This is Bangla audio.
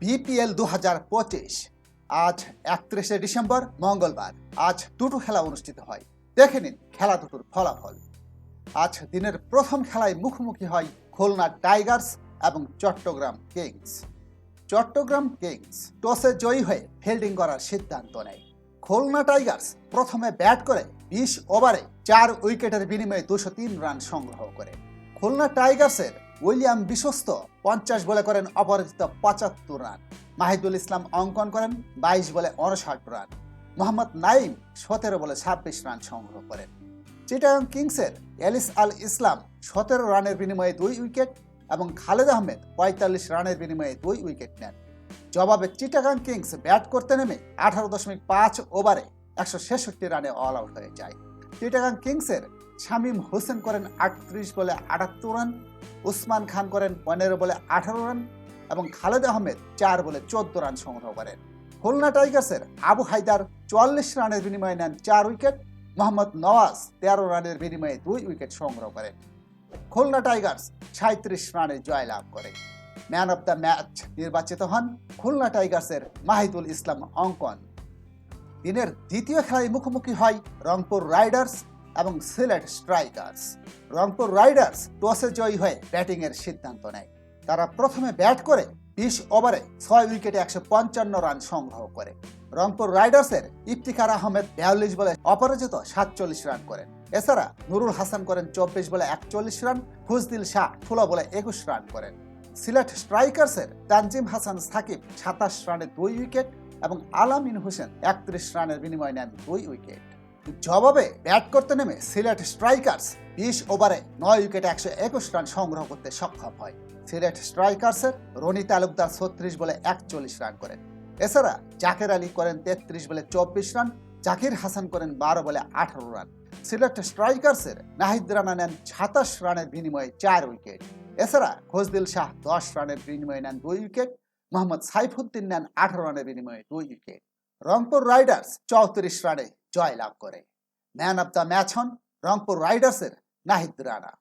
বিপিএল দু হাজার পঁচিশ। আজ একত্রিশে ডিসেম্বর, মঙ্গলবার। আজ দুটো খেলা অনুষ্ঠিত হয়। দেখে নিন খেলা দুটোর ফলাফল। আজ দিনের প্রথম খেলায় মুখোমুখি হয় খুলনা টাইগার্স এবং চট্টগ্রাম কিংস। চট্টগ্রাম কিংস টসে জয়ী হয়ে ফিল্ডিং করার সিদ্ধান্ত নেয়। খুলনা টাইগার্স প্রথমে ব্যাট করে বিশ ওভারে চার উইকেটের বিনিময়ে দুশো তিন রান সংগ্রহ করে। খুলনা টাইগার্সের উইলিয়াম বিশ্বস্ত পঞ্চাশ বলে করেন অপরাজিত পঁচাত্তর রান। মাহিদুল ইসলাম অঙ্কন করেন বাইশ বলে উনষাট রান। মোহাম্মদ নাইম সতেরো বলে ছাব্বিশ রান সংগ্রহ করেন। চিটাগাং কিংসের এলিস আল ইসলাম সতেরো রানের বিনিময়ে দুই উইকেট এবং খালেদ আহমেদ পঁয়তাল্লিশ রানের বিনিময়ে দুই উইকেট নেন। জবাবে চিটাগাং কিংস ব্যাট করতে নেমে আঠারো দশমিক পাঁচ ওভারে একশো ছেষট্টি রানে অল আউট হয়ে যায়। চিটাগাং কিংসের শামীম হোসেন করেন আটত্রিশ বলে আটাত্তর রান উসমান খান করেন পনেরো বলে আঠারো রান এবং খালেদ আহমেদ চার বলে চোদ্দ রান সংগ্রহ করেন। খুলনা টাইগার্সের আবু হায়দার চুয়াল্লিশ রানের বিনিময়ে নেন চার উইকেট, মোহাম্মদ নওয়াজ তেরো রানের বিনিময়ে দুই উইকেট সংগ্রহ করেন। খুলনা টাইগার্স সাঁত্রিশ রানে জয়লাভ করে। ম্যান অব দ্য ম্যাচ নির্বাচিত হন খুলনা টাইগার্সের মাহিদুল ইসলাম অঙ্কন। দিনের দ্বিতীয় খেলায় মুখোমুখি হয় রংপুর রাইডার্স এবং সিলেট স্ট্রাইকার্স। রংপুর রাইডার্স টসে জয়ী হয়ে ব্যাটিংয়ের সিদ্ধান্ত নেয়। তারা প্রথমে ব্যাট করে বিশ ওভারে ছয় উইকেটে একশো পঞ্চান্ন রান সংগ্রহ করে। রংপুর রাইডার্সের ইফতিখার আহমেদ বিয়াল্লিশ বলে অপরাজিত সাতচল্লিশ রান করেন। এছাড়া নুরুল হাসান করেন চব্বিশ বলে একচল্লিশ রান, ফুজদিল শাহ ষোলো বলে একুশ রান করেন। সিলেট স্ট্রাইকার্সের তানজিম হাসান সাকিব সাতাশ রানে দুই উইকেট এবং আলামিন হোসেন একত্রিশ রানের বিনিময়ে নেন দুই উইকেট। জবাবে ব্যাট করতে নেমে সিলেট স্ট্রাইকার্স বিশ ওভারে নয় উইকেটে একশো একুশ রান সংগ্রহ করতে সক্ষম হয়। সিলেট স্ট্রাইকার্সের রনি তালুকদার ছত্রিশ বলে একচল্লিশ রান করেন। এছাড়া জাকের আলী করেন তেত্রিশ বলে চব্বিশ রান, জাকির হাসান করেন বারো বলে আঠারো রান। সিলেট স্ট্রাইকার্সের নাহিদ রানা নেন সাতাশ রানের বিনিময়ে চার উইকেট। এছাড়া খোজদিল শাহ দশ রানের বিনিময়ে নেন দুই উইকেট। মোহাম্মদ সাইফুদ্দিন নেন আঠারো রানের বিনিময়ে দুই উইকেট। রংপুর রাইডার্স চৌত্রিশ রানে জয় লাভ করে। ম্যান অব দ্য ম্যাচ হন রংপুর রাইডার্সের নাহিদ রানা।